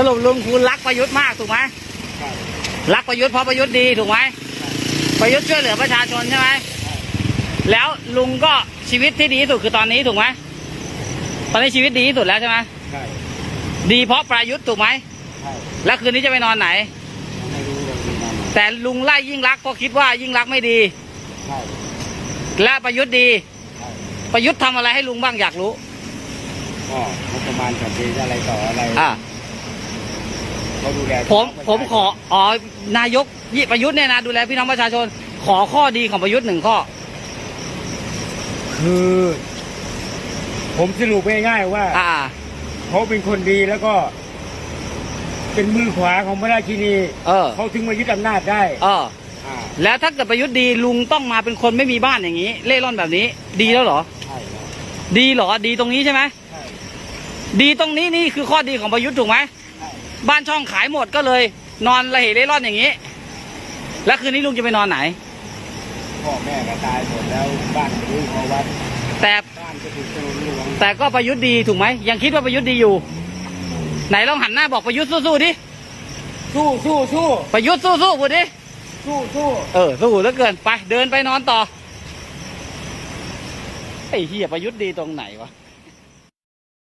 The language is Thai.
สรุปลุงคุณรักประยุทธ์มากถูกไหมใช่รักประยุทธ์เพราะประยุทธ์ดีถูกไหมประยุทธ์ช่วยเหลือประชาชนใช่ไหมแล้วลุงก็ชีวิตที่ดีที่สุดคือตอนนี้ถูกไหมตอนนี้ชีวิตดีที่สุดแล้วใช่ไหมใช่ดีเพราะประยุทธ์ถูกไหมใช่แล้วคืนนี้จะไปนอนไหนยังไม่รู้เลยเป็นยังไงแต่ลุงไล่ยิ่งรักษณ์เพราะคิดว่ายิ่งรักษณ์ไม่ดี ใช่และประยุทธ์ดี ใช่ประยุทธ์ทำอะไรให้ลุงบ้างอยากรู้ก็งบประมาณจัดเอะไรต่ออะไรอ่า เขาดูแลผมผมขออ๋อนายกยี่ประยุทธ์เนี่ยนะดูแลพี่น้องประชาชน ขอข้อดีของประยุทธ์หนึ่งข้อ คือ ผมสรุปง่ายๆว่าอ่า เขาเป็นคนดีแล้วก็ เป็นมือขวาของพระราชินีเออ เขาถึงมายึดอำนาจได้เออ อ่าแล้วถ้าเกิดประยุทธ์ดีลุงต้องมาเป็นคนไม่มีบ้านอย่างนี้ เล่ร่อนแบบนี้ ดีแล้วเหรอ ใช่แล้วดีเหรอดีตรงนี้ใช่ไหมใช่ดีตรงนี้นี่คือข้อดีของประยุทธ์ถูกไหมใช่ บ้านช่องขายหมดก็เลย นอนระเหเล่ร่อนอย่างนี้ แล้วคืนนี้ลุงจะไปนอนไหน พ่อแม่ก็ตายหมดแล้วบ้านก็รื้อเขาวัดแต่บ้านก็ถูกถนนหลวงแต่ก็ประยุทธ์ดีถูกไหมยังคิดว่าประยุทธ์ดีอยู่ ไหนลองหันหน้าบอกประยุทธ์สู้ๆดิสู้สู้สู้ประยุทธ์สู้ๆพูดดิสู้สู้เออสู้เหลือเกินไปเดินไปนอนต่อไอ้เหี้ยประยุทธ์ดีตรงไหนวะ